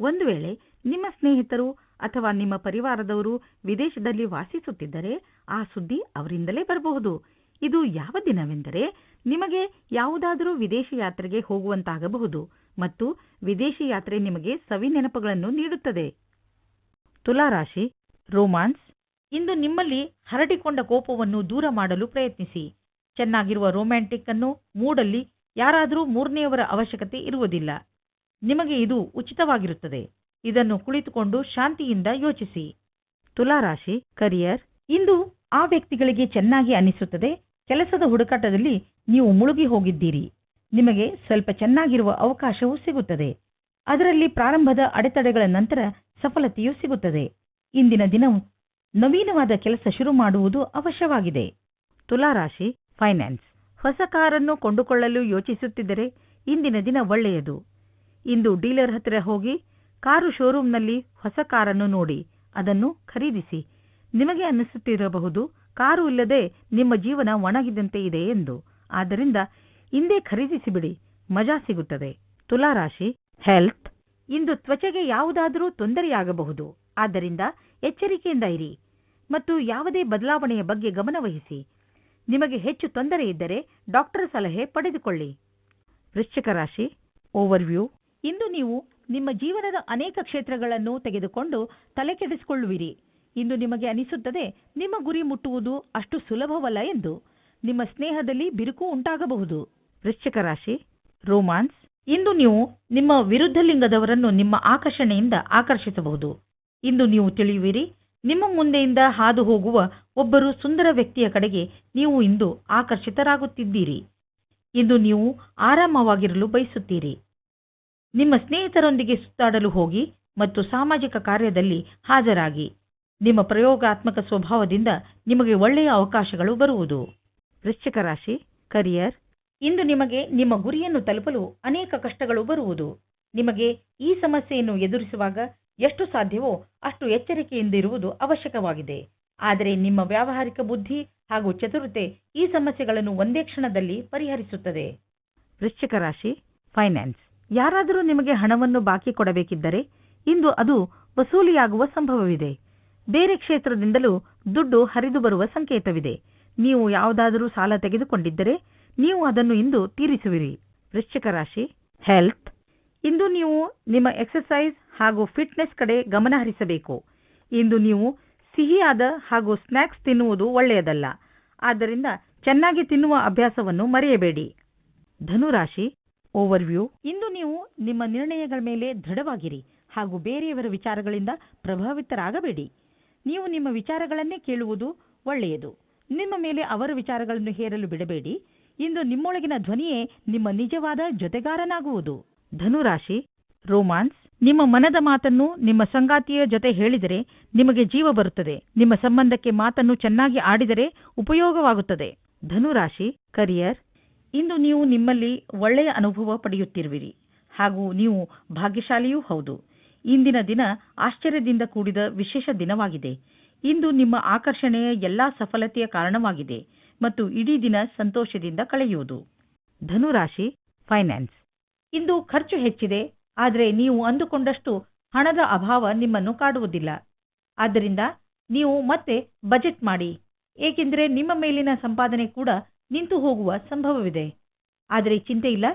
B: ಒಂದು ವೇಳೆ ನಿಮ್ಮ ಸ್ನೇಹಿತರು ಅಥವಾ ನಿಮ್ಮ ಪರಿವಾರದವರು ವಿದೇಶದಲ್ಲಿ ವಾಸಿಸುತ್ತಿದ್ದರೆ ಆ ಸುದ್ದಿ ಅವರಿಂದಲೇ ಬರಬಹುದು. ಇದು ಯಾವ ದಿನವೆಂದರೆ ನಿಮಗೆ ಯಾವುದಾದರೂ ವಿದೇಶಿ ಯಾತ್ರೆಗೆ ಹೋಗುವಂತಾಗಬಹುದು ಮತ್ತು ವಿದೇಶಿ ಯಾತ್ರೆ ನಿಮಗೆ ಸವಿ ನೆನಪುಗಳನ್ನು ನೀಡುತ್ತದೆ ತುಲಾರಾಶಿ ರೋಮಾನ್ಸ್, ಇಂದು ನಿಮ್ಮಲ್ಲಿ ಹರಡಿಕೊಂಡ ಕೋಪವನ್ನು ದೂರ ಮಾಡಲು ಪ್ರಯತ್ನಿಸಿ. ಚೆನ್ನಾಗಿರುವ ರೊಮ್ಯಾಂಟಿಕ್ ಅನ್ನು ಮೂಡಲ್ಲಿ ಯಾರಾದರೂ ಮೂರನೆಯವರ ಅವಶ್ಯಕತೆ ಇರುವುದಿಲ್ಲ. ನಿಮಗೆ ಇದು ಉಚಿತವಾಗಿರುತ್ತದೆ. ಇದನ್ನು ಕುಳಿತುಕೊಂಡು ಶಾಂತಿಯಿಂದ ಯೋಚಿಸಿ. ತುಲಾರಾಶಿ ಕರಿಯರ್, ಇಂದು ಆ ವ್ಯಕ್ತಿಗಳಿಗೆ ಚೆನ್ನಾಗಿ ಅನಿಸುತ್ತದೆ ಕೆಲಸದ ಹುಡುಕಾಟದಲ್ಲಿ ನೀವು ಮುಳುಗಿ ಹೋಗಿದ್ದೀರಿ. ನಿಮಗೆ ಸ್ವಲ್ಪ ಚೆನ್ನಾಗಿರುವ ಅವಕಾಶವೂ ಸಿಗುತ್ತದೆ. ಅದರಲ್ಲಿ ಪ್ರಾರಂಭದ ಅಡೆತಡೆಗಳ ನಂತರ ಸಫಲತೆಯೂ ಸಿಗುತ್ತದೆ. ಇಂದಿನ ದಿನ ನವೀನವಾದ ಕೆಲಸ ಶುರು ಮಾಡುವುದು ಅವಶ್ಯವಾಗಿದೆ. ತುಲಾರಾಶಿ, ಫೈನಾನ್ಸ್. ಹೊಸ ಕಾರನ್ನು ಕೊಂಡುಕೊಳ್ಳಲು ಯೋಚಿಸುತ್ತಿದ್ದರೆ ಇಂದಿನ ದಿನ ಒಳ್ಳೆಯದು. ಇಂದು ಡೀಲರ್ ಹತ್ತಿರ ಹೋಗಿ ಕಾರು ಶೋರೂಮ್ನಲ್ಲಿ ಹೊಸ ಕಾರನ್ನು ನೋಡಿ, ಅದನ್ನು ಖರೀದಿಸಿ. ನಿಮಗೆ ಅನ್ನಿಸುತ್ತಿರಬಹುದು ಕಾರು ಇಲ್ಲದೆ ನಿಮ್ಮ ಜೀವನ ಒಣಗಿದಂತೆ ಇದೆ ಎಂದು. ಆದ್ದರಿಂದ ಇಂದೇ ಖರೀದಿಸಿಬಿಡಿ, ಮಜಾ ಸಿಗುತ್ತದೆ. ತುಲಾರಾಶಿ ಹೆಲ್ತ್ ಇಂದು ತ್ವಚೆಗೆ ಯಾವುದಾದರೂ ತೊಂದರೆಯಾಗಬಹುದು. ಆದ್ದರಿಂದ ಎಚ್ಚರಿಕೆಯಿಂದ ಇರಿ ಮತ್ತು ಯಾವುದೇ ಬದಲಾವಣೆಯ ಬಗ್ಗೆ ಗಮನವಹಿಸಿ ನಿಮಗೆ ಹೆಚ್ಚು ತೊಂದರೆ ಇದ್ದರೆ ಡಾಕ್ಟರ್ ಸಲಹೆ ಪಡೆದುಕೊಳ್ಳಿ. ವೃಶ್ಚಿಕ ರಾಶಿ ಓವರ್ವ್ಯೂ ಇಂದು ನೀವು ನಿಮ್ಮ ಜೀವನದ ಅನೇಕ ಕ್ಷೇತ್ರಗಳನ್ನು ತೆಗೆದುಕೊಂಡು ತಲೆಕೆಡಿಸಿಕೊಳ್ಳುವಿರಿ. ಇಂದು ನಿಮಗೆ ಅನಿಸುತ್ತದೆ, ನಿಮ್ಮ ಗುರಿ ಮುಟ್ಟುವುದು ಅಷ್ಟು ಸುಲಭವಲ್ಲ ಎಂದು. ನಿಮ್ಮ ಸ್ನೇಹದಲ್ಲಿ ಬಿರುಕು ಉಂಟಾಗಬಹುದು. ವೃಶ್ಚಿಕ ರಾಶಿ, ರೋಮಾನ್ಸ್. ಇಂದು ನೀವು ನಿಮ್ಮ ವಿರುದ್ಧ ಲಿಂಗದವರನ್ನು ನಿಮ್ಮ ಆಕರ್ಷಣೆಯಿಂದ ಆಕರ್ಷಿಸಬಹುದು. ಇಂದು ನೀವು ತಿಳಿಯುವಿರಿ, ನಿಮ್ಮ ಮುಂದೆಯಿಂದ ಹಾದು ಹೋಗುವ ಒಬ್ಬರು ಸುಂದರ ವ್ಯಕ್ತಿಯ ಕಡೆಗೆ ನೀವು ಇಂದು ಆಕರ್ಷಿತರಾಗುತ್ತಿದ್ದೀರಿ. ಇಂದು ನೀವು ಆರಾಮವಾಗಿರಲು ಬಯಸುತ್ತೀರಿ. ನಿಮ್ಮ ಸ್ನೇಹಿತರೊಂದಿಗೆ ಸುತ್ತಾಡಲು ಹೋಗಿ ಮತ್ತು ಸಾಮಾಜಿಕ ಕಾರ್ಯದಲ್ಲಿ ಹಾಜರಾಗಿ. ನಿಮ್ಮ ಪ್ರಯೋಗಾತ್ಮಕ ಸ್ವಭಾವದಿಂದ ನಿಮಗೆ ಒಳ್ಳೆಯ ಅವಕಾಶಗಳು ಬರುವುದು. ವೃಶ್ಚಿಕ ರಾಶಿ ಕರಿಯರ್ ಇಂದು ನಿಮಗೆ ನಿಮ್ಮ ಗುರಿಯನ್ನು ತಲುಪಲು ಅನೇಕ ಕಷ್ಟಗಳು ಬರುವುದು. ನಿಮಗೆ ಈ ಸಮಸ್ಯೆಯನ್ನು ಎದುರಿಸುವಾಗ ಎಷ್ಟು ಸಾಧ್ಯವೋ ಅಷ್ಟು ಎಚ್ಚರಿಕೆಯಿಂದಿರುವುದು ಅವಶ್ಯಕವಾಗಿದೆ. ಆದರೆ ನಿಮ್ಮ ವ್ಯಾವಹಾರಿಕ ಬುದ್ಧಿ ಹಾಗೂ ಚತುರತೆ ಈ ಸಮಸ್ಯೆಗಳನ್ನು ಒಂದೇ ಕ್ಷಣದಲ್ಲಿ ಪರಿಹರಿಸುತ್ತದೆ. ವೃಶ್ಚಿಕ ರಾಶಿ ಫೈನಾನ್ಸ್ ಯಾರಾದರೂ ನಿಮಗೆ ಹಣವನ್ನು ಬಾಕಿ ಕೊಡಬೇಕಿದ್ದರೆ ಇಂದು ಅದು ವಸೂಲಿಯಾಗುವ ಸಂಭವವಿದೆ. ಬೇರೆ ಕ್ಷೇತ್ರದಿಂದಲೂ ದುಡ್ಡು ಹರಿದು ಬರುವ ಸಂಕೇತವಿದೆ. ನೀವು ಯಾವುದಾದರೂ ಸಾಲ ತೆಗೆದುಕೊಂಡಿದ್ದರೆ ನೀವು ಅದನ್ನು ಇಂದು ತೀರಿಸುವಿರಿ. ವೃಶ್ಚಿಕ ರಾಶಿ ಹೆಲ್ತ್ ಇಂದು ನೀವು ನಿಮ್ಮ ಎಕ್ಸರ್ಸೈಸ್ ಹಾಗೂ ಫಿಟ್ನೆಸ್ ಕಡೆ ಗಮನ ಹರಿಸಬೇಕು. ಇಂದು ನೀವು ಸಿಹಿಯಾದ ಹಾಗೂ ಸ್ನ್ಯಾಕ್ಸ್ ತಿನ್ನುವುದು ಒಳ್ಳೆಯದಲ್ಲ. ಆದ್ದರಿಂದ ಚೆನ್ನಾಗಿ ತಿನ್ನುವ ಅಭ್ಯಾಸವನ್ನು ಮರೆಯಬೇಡಿ. ಧನುರಾಶಿ ಓವರ್ವ್ಯೂ ಇಂದು ನೀವು ನಿಮ್ಮ ನಿರ್ಣಯಗಳ ಮೇಲೆ ದೃಢವಾಗಿರಿ ಹಾಗೂ ಬೇರೆಯವರ ವಿಚಾರಗಳಿಂದ ಪ್ರಭಾವಿತರಾಗಬೇಡಿ. ನೀವು ನಿಮ್ಮ ವಿಚಾರಗಳನ್ನೇ ಕೇಳುವುದು ಒಳ್ಳೆಯದು. ನಿಮ್ಮ ಮೇಲೆ ಅವರ ವಿಚಾರಗಳನ್ನು ಹೇರಲು ಬಿಡಬೇಡಿ. ಇಂದು ನಿಮ್ಮೊಳಗಿನ ಧ್ವನಿಯೇ ನಿಮ್ಮ ನಿಜವಾದ ಜೊತೆಗಾರನಾಗುವುದು. ಧನುರಾಶಿ, ರೋಮಾನ್ಸ್, ನಿಮ್ಮ ಮನದ ಮಾತನ್ನು ನಿಮ್ಮ ಸಂಗಾತಿಯ ಜೊತೆ ಹೇಳಿದರೆ ನಿಮಗೆ ಜೀವ ಬರುತ್ತದೆ. ನಿಮ್ಮ ಸಂಬಂಧಕ್ಕೆ ಮಾತನ್ನು ಚೆನ್ನಾಗಿ ಆಡಿದರೆ ಉಪಯೋಗವಾಗುತ್ತದೆ. ಧನುರಾಶಿ, ಕರಿಯರ್, ಇಂದು ನೀವು ನಿಮ್ಮಲ್ಲಿ ಒಳ್ಳೆಯ ಅನುಭವ ಪಡೆಯುತ್ತಿರುವಿರಿ. ಹಾಗೂ ನೀವು ಭಾಗ್ಯಶಾಲಿಯೂ ಹೌದು. ಇಂದಿನ ದಿನ ಆಶ್ಚರ್ಯದಿಂದ ಕೂಡಿದ ವಿಶೇಷ ದಿನವಾಗಿದೆ. ಇಂದು ನಿಮ್ಮ ಆಕರ್ಷಣೆಯ ಎಲ್ಲಾ ಸಫಲತೆಯ ಕಾರಣವಾಗಿದೆ ಮತ್ತು ಇಡೀ ದಿನ ಸಂತೋಷದಿಂದ ಕಳೆಯುವುದು. ಧನುರಾಶಿ, ಫೈನಾನ್ಸ್. ಇಂದು ಖರ್ಚು ಹೆಚ್ಚಿದೆ, ಆದರೆ ನೀವು ಅಂದುಕೊಂಡಷ್ಟು ಹಣದ ಅಭಾವ ನಿಮ್ಮನ್ನು ಕಾಡುವುದಿಲ್ಲ. ಆದ್ದರಿಂದ ನೀವು ಮತ್ತೆ ಬಜೆಟ್ ಮಾಡಿ, ಏಕೆಂದರೆ ನಿಮ್ಮ ಮೇಲಿನ ಸಂಪಾದನೆ ಕೂಡ ನಿಂತು ಹೋಗುವ ಸಂಭವವಿದೆ. ಆದರೆ ಚಿಂತೆ ಇಲ್ಲ,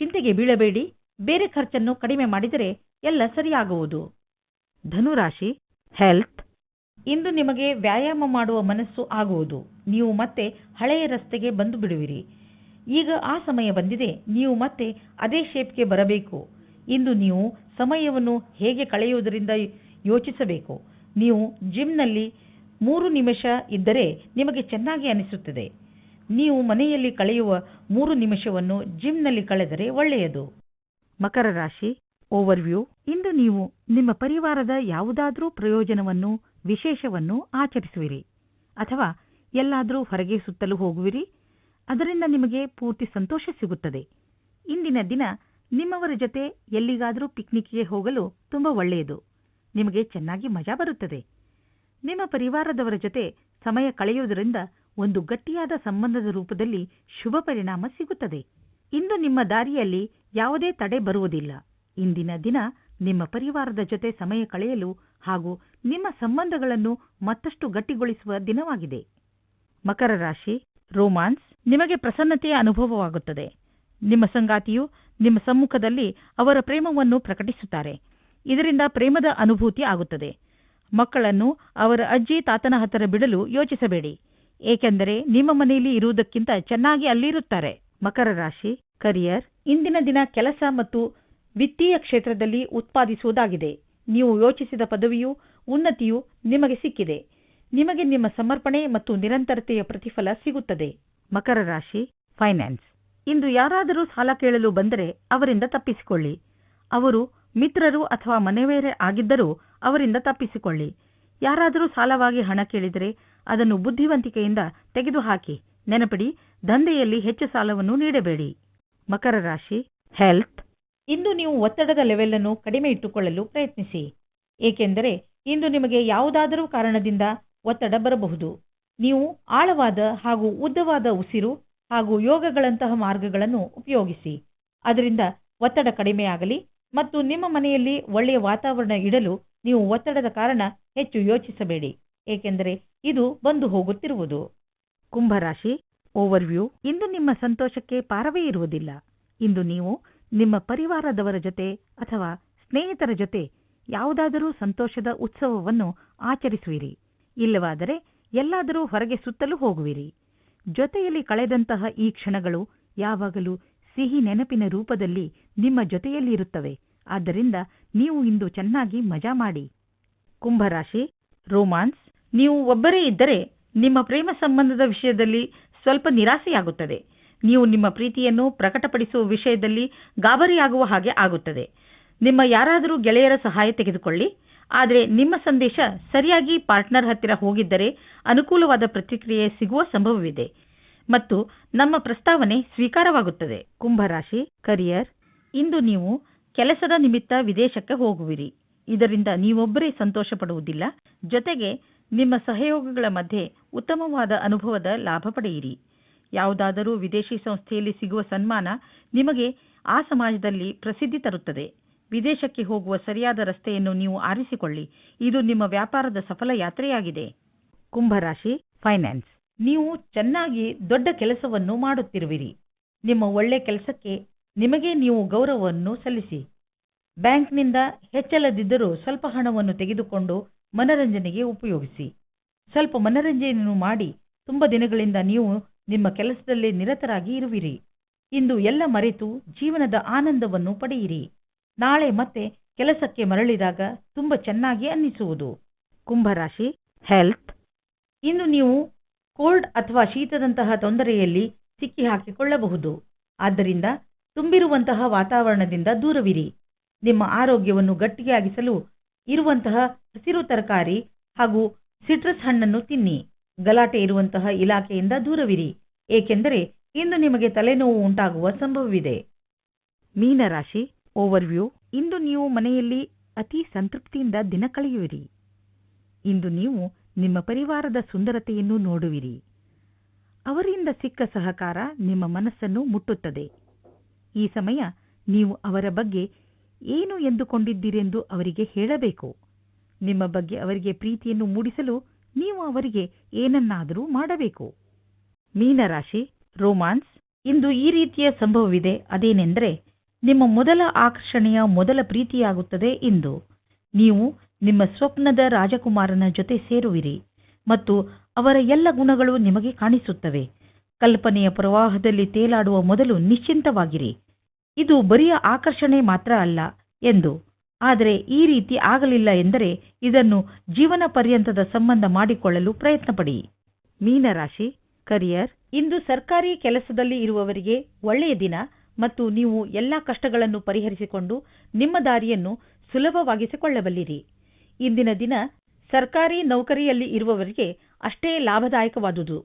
B: ಚಿಂತೆಗೆ ಬೀಳಬೇಡಿ, ಬೇರೆ ಖರ್ಚನ್ನು ಕಡಿಮೆ ಮಾಡಿದರೆ ಎಲ್ಲ ಸರಿಯಾಗುವುದು. ಧನುರಾಶಿ ಹೆಲ್ತ್ ಇಂದು ನಿಮಗೆ ವ್ಯಾಯಾಮ ಮಾಡುವ ಮನಸ್ಸು ಆಗುವುದು. ನೀವು ಮತ್ತೆ ಹಳೆಯ ರಸ್ತೆಗೆ ಬಂದು ಬಿಡುವಿರಿ. ಈಗ ಆ ಸಮಯ ಬಂದಿದೆ. ನೀವು ಮತ್ತೆ ಅದೇ ಶೇಪ್ಗೆ ಬರಬೇಕು. ಇಂದು ನೀವು ಸಮಯವನ್ನು ಹೇಗೆ ಕಳೆಯುವುದರಿಂದ ಯೋಚಿಸಬೇಕು? ನೀವು ಜಿಮ್ನಲ್ಲಿ ಮೂರು ನಿಮಿಷ ಇದ್ದರೆ ನಿಮಗೆ ಚೆನ್ನಾಗಿ ಅನಿಸುತ್ತದೆ. ನೀವು ಮನೆಯಲ್ಲಿ ಕಳೆಯುವ ಮೂರು ನಿಮಿಷವನ್ನು ಜಿಮ್ನಲ್ಲಿ ಕಳೆದರೆ ಒಳ್ಳೆಯದು. ಮಕರ ರಾಶಿ ಓವರ್ವ್ಯೂ ಇಂದು ನೀವು ನಿಮ್ಮ ಪರಿವಾರದ ಯಾವುದಾದರೂ ಪ್ರಯೋಜನವನ್ನು, ವಿಶೇಷವನ್ನು ಆಚರಿಸುವಿರಿ. ಅಥವಾ ಎಲ್ಲಾದರೂ ಹೊರಗೆ ಸುತ್ತಲೂ ಹೋಗುವಿರಿ. ಅದರಿಂದ ನಿಮಗೆ ಪೂರ್ತಿ ಸಂತೋಷ ಸಿಗುತ್ತದೆ. ಇಂದಿನ ದಿನ ನಿಮ್ಮವರ ಜೊತೆ ಎಲ್ಲಿಗಾದರೂ ಪಿಕ್ನಿಕ್ಗೆ ಹೋಗಲು ತುಂಬಾ ಒಳ್ಳೆಯದು. ನಿಮಗೆ ಚೆನ್ನಾಗಿ ಮಜಾ ಬರುತ್ತದೆ. ನಿಮ್ಮ ಪರಿವಾರದವರ ಜೊತೆ ಸಮಯ ಕಳೆಯುವುದರಿಂದ ಒಂದು ಗಟ್ಟಿಯಾದ ಸಂಬಂಧದ ರೂಪದಲ್ಲಿ ಶುಭ ಪರಿಣಾಮ ಸಿಗುತ್ತದೆ. ಇಂದು ನಿಮ್ಮ ದಾರಿಯಲ್ಲಿ ಯಾವುದೇ ತಡೆ ಬರುವುದಿಲ್ಲ. ಇಂದಿನ ದಿನ ನಿಮ್ಮ ಪರಿವಾರದ ಜೊತೆ ಸಮಯ ಕಳೆಯಲು ಹಾಗೂ ನಿಮ್ಮ ಸಂಬಂಧಗಳನ್ನು ಮತ್ತಷ್ಟು ಗಟ್ಟಿಗೊಳಿಸುವ ದಿನವಾಗಿದೆ. ಮಕರ ರಾಶಿ, ರೋಮಾನ್ಸ್ ನಿಮಗೆ ಪ್ರಸನ್ನತೆಯ ಅನುಭವವಾಗುತ್ತದೆ. ನಿಮ್ಮ ಸಂಗಾತಿಯು ನಿಮ್ಮ ಸಮ್ಮುಖದಲ್ಲಿ ಅವರ ಪ್ರೇಮವನ್ನು ಪ್ರಕಟಿಸುತ್ತಾರೆ. ಇದರಿಂದ ಪ್ರೇಮದ ಅನುಭೂತಿ ಆಗುತ್ತದೆ. ಮಕ್ಕಳನ್ನು ಅವರ ಅಜ್ಜಿ ತಾತನ ಹತ್ತಿರ ಬಿಡಲು ಯೋಚಿಸಬೇಡಿ. ಏಕೆಂದರೆ ನಿಮ್ಮ ಮನೆಯಲ್ಲಿ ಇರುವುದಕ್ಕಿಂತ ಚೆನ್ನಾಗಿ ಅಲ್ಲಿರುತ್ತಾರೆ. ಮಕರ ರಾಶಿ, ಕರಿಯರ್, ಇಂದಿನ ದಿನ ಕೆಲಸ ಮತ್ತು ವಿತ್ತೀಯ ಕ್ಷೇತ್ರದಲ್ಲಿ ಉತ್ಪಾದಿಸುವುದಾಗಿದೆ. ನೀವು ಯೋಚಿಸಿದ ಪದವಿಯು ಉನ್ನತಿಯು ನಿಮಗೆ ಸಿಕ್ಕಿದೆ. ನಿಮಗೆ ನಿಮ್ಮ ಸಮರ್ಪಣೆ ಮತ್ತು ನಿರಂತರತೆಯ ಪ್ರತಿಫಲ ಸಿಗುತ್ತದೆ. ಮಕರ ರಾಶಿ, ಫೈನಾನ್ಸ್. ಇಂದು ಯಾರಾದರೂ ಸಾಲ ಕೇಳಲು ಬಂದರೆ ಅವರಿಂದ ತಪ್ಪಿಸಿಕೊಳ್ಳಿ. ಅವರು ಮಿತ್ರರು ಅಥವಾ ಮನೆವೇರೆ ಆಗಿದ್ದರೂ ಅವರಿಂದ ತಪ್ಪಿಸಿಕೊಳ್ಳಿ. ಯಾರಾದರೂ ಸಾಲವಾಗಿ ಹಣ ಕೇಳಿದರೆ ಅದನ್ನು ಬುದ್ಧಿವಂತಿಕೆಯಿಂದ ತೆಗೆದುಹಾಕಿ. ನೆನಪಿಡಿ, ದಂಧೆಯಲ್ಲಿ ಹೆಚ್ಚು ಸಾಲವನ್ನು ನೀಡಬೇಡಿ. ಮಕರ ರಾಶಿ, ಹೆಲ್ತ್. ಇಂದು ನೀವು ಒತ್ತಡದ ಲೆವೆಲ್ ಅನ್ನು ಕಡಿಮೆ ಇಟ್ಟುಕೊಳ್ಳಲು ಪ್ರಯತ್ನಿಸಿ. ಏಕೆಂದರೆ ಇಂದು ನಿಮಗೆ ಯಾವುದಾದರೂ ಕಾರಣದಿಂದ ಒತ್ತಡ ಬರಬಹುದು. ನೀವು ಆಳವಾದ ಹಾಗೂ ಉದ್ದವಾದ ಉಸಿರು ಹಾಗೂ ಯೋಗಗಳಂತಹ ಮಾರ್ಗಗಳನ್ನು ಉಪಯೋಗಿಸಿ. ಅದರಿಂದ ಒತ್ತಡ ಕಡಿಮೆಯಾಗಲಿ ಮತ್ತು ನಿಮ್ಮ ಮನೆಯಲ್ಲಿ ಒಳ್ಳೆಯ ವಾತಾವರಣ ಇಡಲು ನೀವು ಒತ್ತಡದ ಕಾರಣ ಹೆಚ್ಚು ಯೋಚಿಸಬೇಡಿ. ಏಕೆಂದರೆ ಇದು ಬಂದು ಹೋಗುತ್ತಿರುವುದು. ಕುಂಭರಾಶಿ ಓವರ್ವ್ಯೂ ಇಂದು ನಿಮ್ಮ ಸಂತೋಷಕ್ಕೆ ಪಾರವೇ ಇರುವುದಿಲ್ಲ. ಇಂದು ನೀವು ನಿಮ್ಮ ಪರಿವಾರದವರ ಜೊತೆ ಅಥವಾ ಸ್ನೇಹಿತರ ಜೊತೆ ಯಾವುದಾದರೂ ಸಂತೋಷದ ಉತ್ಸವವನ್ನು ಆಚರಿಸುವಿರಿ. ಇಲ್ಲವಾದರೆ ಎಲ್ಲಾದರೂ ಹೊರಗೆ ಸುತ್ತಲೂ ಹೋಗುವಿರಿ. ಜೊತೆಯಲ್ಲಿ ಕಳೆದಂತಹ ಈ ಕ್ಷಣಗಳು ಯಾವಾಗಲೂ ಸಿಹಿ ನೆನಪಿನ ರೂಪದಲ್ಲಿ ನಿಮ್ಮ ಜೊತೆಯಲ್ಲಿರುತ್ತವೆ. ಆದ್ದರಿಂದ ನೀವು ಇಂದು ಚೆನ್ನಾಗಿ ಮಜಾ ಮಾಡಿ. ಕುಂಭರಾಶಿ, ರೋಮಾನ್ಸ್, ನೀವು ಒಬ್ಬರೇ ಇದ್ದರೆ ನಿಮ್ಮ ಪ್ರೇಮ ಸಂಬಂಧದ ವಿಷಯದಲ್ಲಿ ಸ್ವಲ್ಪ ನಿರಾಸೆಯಾಗುತ್ತದೆ. ನೀವು ನಿಮ್ಮ ಪ್ರೀತಿಯನ್ನು ಪ್ರಕಟಪಡಿಸುವ ವಿಷಯದಲ್ಲಿ ಗಾಬರಿಯಾಗುವ ಹಾಗೆ ಆಗುತ್ತದೆ. ನಿಮ್ಮ ಯಾರಾದರೂ ಗೆಳೆಯರ ಸಹಾಯ ತೆಗೆದುಕೊಳ್ಳಿ. ಆದರೆ ನಿಮ್ಮ ಸಂದೇಶ ಸರಿಯಾಗಿ ಪಾರ್ಟ್ನರ್ ಹತ್ತಿರ ಹೋಗಿದ್ದರೆ ಅನುಕೂಲವಾದ ಪ್ರತಿಕ್ರಿಯೆ ಸಿಗುವ ಸಂಭವವಿದೆ. ಮತ್ತು ನಮ್ಮ ಪ್ರಸ್ತಾವನೆ ಸ್ವೀಕಾರವಾಗುತ್ತದೆ. ಕುಂಭರಾಶಿ, ಕರಿಯರ್, ಇಂದು ನೀವು ಕೆಲಸದ ನಿಮಿತ್ತ ವಿದೇಶಕ್ಕೆ ಹೋಗುವಿರಿ. ಇದರಿಂದ ನೀವೊಬ್ಬರೇ ಸಂತೋಷ ಪಡುವುದಿಲ್ಲ ಜೊತೆಗೆ ನಿಮ್ಮ ಸಹಯೋಗಗಳ ಮಧ್ಯೆ ಉತ್ತಮವಾದ ಅನುಭವದ ಲಾಭ ಪಡೆಯಿರಿ. ಯಾವುದಾದರೂ ವಿದೇಶಿ ಸಂಸ್ಥೆಯಲ್ಲಿ ಸಿಗುವ ಸನ್ಮಾನ ನಿಮಗೆ ಆ ಸಮಾಜದಲ್ಲಿ ಪ್ರಸಿದ್ಧಿ ತರುತ್ತದೆ. ವಿದೇಶಕ್ಕೆ ಹೋಗುವ ಸರಿಯಾದ ರಸ್ತೆಯನ್ನು ನೀವು ಆರಿಸಿಕೊಳ್ಳಿ. ಇದು ನಿಮ್ಮ ವ್ಯಾಪಾರದ ಸಫಲ ಯಾತ್ರೆಯಾಗಿದೆ. ಕುಂಭರಾಶಿ ಫೈನಾನ್ಸ್. ನೀವು ಚೆನ್ನಾಗಿ ದೊಡ್ಡ ಕೆಲಸವನ್ನು ಮಾಡುತ್ತಿರುವಿರಿ. ನಿಮ್ಮ ಒಳ್ಳೆ ಕೆಲಸಕ್ಕೆ ನಿಮಗೆ ನೀವು ಗೌರವವನ್ನು ಸಲ್ಲಿಸಿ. ಬ್ಯಾಂಕ್ನಿಂದ ಹೆಚ್ಚಲದಿದ್ದರೂ ಸ್ವಲ್ಪ ಹಣವನ್ನು ತೆಗೆದುಕೊಂಡು ಮನರಂಜನೆಗೆ ಉಪಯೋಗಿಸಿ. ಸ್ವಲ್ಪ ಮನರಂಜನೆಯನ್ನು ಮಾಡಿ, ತುಂಬ ದಿನಗಳಿಂದ ನೀವು ನಿಮ್ಮ ಕೆಲಸದಲ್ಲಿ ನಿರತರಾಗಿ ಇರುವಿರಿ. ಇಂದು ಎಲ್ಲ ಮರೆತು ಜೀವನದ ಆನಂದವನ್ನು ಪಡೆಯಿರಿ. ನಾಳೆ ಮತ್ತೆ ಕೆಲಸಕ್ಕೆ ಮರಳಿದಾಗ ತುಂಬ ಚೆನ್ನಾಗಿ ಅನ್ನಿಸುವುದು. ಕುಂಭರಾಶಿ ಹೆಲ್ತ್ ಇಂದು ನೀವು ಕೋಲ್ಡ್ ಅಥವಾ ಶೀತದಂತಹ ತೊಂದರೆಯಲ್ಲಿ ಸಿಕ್ಕಿ ಹಾಕಿಕೊಳ್ಳಬಹುದು. ಆದ್ದರಿಂದ ತುಂಬಿರುವಂತಹ ವಾತಾವರಣದಿಂದ ದೂರವಿರಿ. ನಿಮ್ಮ ಆರೋಗ್ಯವನ್ನು ಗಟ್ಟಿಯಾಗಿಸಲು ಇರುವಂತಹ ಹಸಿರು ತರಕಾರಿ ಹಾಗೂ ಸಿಟ್ರಸ್ ಹಣ್ಣನ್ನು ತಿನ್ನಿ. ಗಲಾಟೆ ಇರುವಂತಹ ಇಲಾಖೆಯಿಂದ ದೂರವಿರಿ. ಏಕೆಂದರೆ ಇಂದು ನಿಮಗೆ ತಲೆನೋವು ಉಂಟಾಗುವ ಸಂಭವವಿದೆ. ಮೀನರಾಶಿ ಓವರ್ವ್ಯೂ ಇಂದು ನೀವು ಮನೆಯಲ್ಲಿ ಅತಿ ಸಂತೃಪ್ತಿಯಿಂದ ದಿನ ಕಳೆಯುವಿರಿ. ಇಂದು ನೀವು ನಿಮ್ಮ ಪರಿವಾರದ ಸುಂದರತೆಯನ್ನು ನೋಡುವಿರಿ. ಅವರಿಂದ ಸಿಕ್ಕ ಸಹಕಾರ ನಿಮ್ಮ ಮನಸ್ಸನ್ನು ಮುಟ್ಟುತ್ತದೆ. ಈ ಸಮಯ ನೀವು ಅವರ ಬಗ್ಗೆ ಏನು ಎಂದುಕೊಂಡಿದ್ದೀರೆಂದು ಅವರಿಗೆ ಹೇಳಬೇಕು. ನಿಮ್ಮ ಬಗ್ಗೆ ಅವರಿಗೆ ಪ್ರೀತಿಯನ್ನು ಮೂಡಿಸಲು ನೀವು ಅವರಿಗೆ ಏನನ್ನಾದರೂ ಮಾಡಬೇಕು. ಮೀನರಾಶಿ, ರೋಮಾನ್ಸ್. ಇಂದು ಈ ರೀತಿಯ ಸಂಭವವಿದೆ. ಅದೇನೆಂದರೆ, ನಿಮ್ಮ ಮೊದಲ ಆಕರ್ಷಣೆಯ ಮೊದಲ ಪ್ರೀತಿಯಾಗುತ್ತದೆ ಇಂದು. ನೀವು ನಿಮ್ಮ ಸ್ವಪ್ನದ ರಾಜಕುಮಾರನ ಜೊತೆ ಸೇರುವಿರಿ ಮತ್ತು ಅವರ ಎಲ್ಲ ಗುಣಗಳು ನಿಮಗೆ ಕಾಣಿಸುತ್ತವೆ. ಕಲ್ಪನೆಯ ಪ್ರವಾಹದಲ್ಲಿ ತೇಲಾಡುವ ಮೊದಲು ನಿಶ್ಚಿಂತವಾಗಿರಿ. ಇದು ಬರಿಯ ಆಕರ್ಷಣೆ ಮಾತ್ರ ಅಲ್ಲ ಎಂದು. ಆದರೆ ಈ ರೀತಿ ಆಗಲಿಲ್ಲ ಎಂದರೆ ಇದನ್ನು ಜೀವನ ಪರ್ಯಂತದ ಸಂಬಂಧ ಮಾಡಿಕೊಳ್ಳಲು ಪ್ರಯತ್ನಪಡಿ. ಮೀನರಾಶಿ ಕರಿಯರ್, ಇಂದು ಸರ್ಕಾರಿ ಕೆಲಸದಲ್ಲಿ ಇರುವವರಿಗೆ ಒಳ್ಳೆಯ ದಿನ ಮತ್ತು ನೀವು ಎಲ್ಲ ಕಷ್ಟಗಳನ್ನು ಪರಿಹರಿಸಿಕೊಂಡು ನಿಮ್ಮ ದಾರಿಯನ್ನು ಸುಲಭವಾಗಿಸಿಕೊಳ್ಳಬಲ್ಲಿರಿ. ಇಂದಿನ ದಿನ ಸರ್ಕಾರಿ ನೌಕರಿಯಲ್ಲಿ ಇರುವವರಿಗೆ ಅಷ್ಟೇ ಲಾಭದಾಯಕವಾದುದು.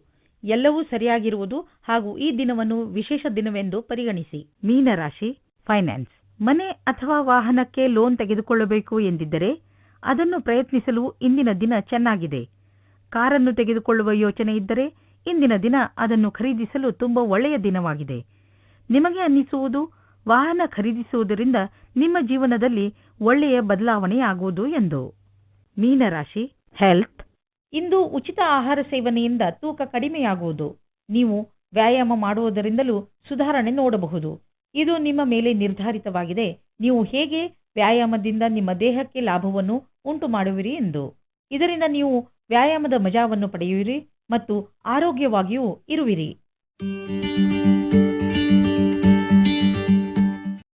B: ಎಲ್ಲವೂ ಸರಿಯಾಗಿರುವುದು ಹಾಗೂ ಈ ದಿನವನ್ನು ವಿಶೇಷ ದಿನವೆಂದು ಪರಿಗಣಿಸಿ. ಮೀನರಾಶಿ, ಫೈನಾನ್ಸ್. ಮನೆ ಅಥವಾ ವಾಹನಕ್ಕೆ ಲೋನ್ ತೆಗೆದುಕೊಳ್ಳಬೇಕು ಎಂದಿದ್ದರೆ ಅದನ್ನು ಪ್ರಯತ್ನಿಸಲು ಇಂದಿನ ದಿನ ಚೆನ್ನಾಗಿದೆ. ಕಾರನ್ನು ತೆಗೆದುಕೊಳ್ಳುವ ಯೋಚನೆ ಇದ್ದರೆ ಇಂದಿನ ದಿನ ಅದನ್ನು ಖರೀದಿಸಲು ತುಂಬ ಒಳ್ಳೆಯ ದಿನವಾಗಿದೆ. ನಿಮಗೆ ಅನ್ನಿಸುವುದು, ವಾಹನ ಖರೀದಿಸುವುದರಿಂದ ನಿಮ್ಮ ಜೀವನದಲ್ಲಿ ಒಳ್ಳೆಯ ಬದಲಾವಣೆಯಾಗುವುದು ಎಂದು. ಮೀನರಾಶಿ ಹೆಲ್ತ್ ಇಂದು ಉಚಿತ ಆಹಾರ ಸೇವನೆಯಿಂದ ತೂಕ ಕಡಿಮೆಯಾಗುವುದು. ನೀವು ವ್ಯಾಯಾಮ ಮಾಡುವುದರಿಂದಲೂ ಸುಧಾರಣೆ ನೋಡಬಹುದು. ಇದು ನಿಮ್ಮ ಮೇಲೆ ನಿರ್ಧಾರಿತವಾಗಿದೆ. ನೀವು ಹೇಗೆ ವ್ಯಾಯಾಮದಿಂದ ನಿಮ್ಮ ದೇಹಕ್ಕೆ ಲಾಭವನ್ನು ಉಂಟು ಮಾಡುವಿರಿ ಎಂದು. ಇದರಿಂದ ನೀವು ವ್ಯಾಯಾಮದ ಮಜಾವನ್ನು ಪಡೆಯುವಿರಿ. ಮತ್ತು ಆರೋಗ್ಯವಾಗಿಯೂ ಇರುವಿರಿ.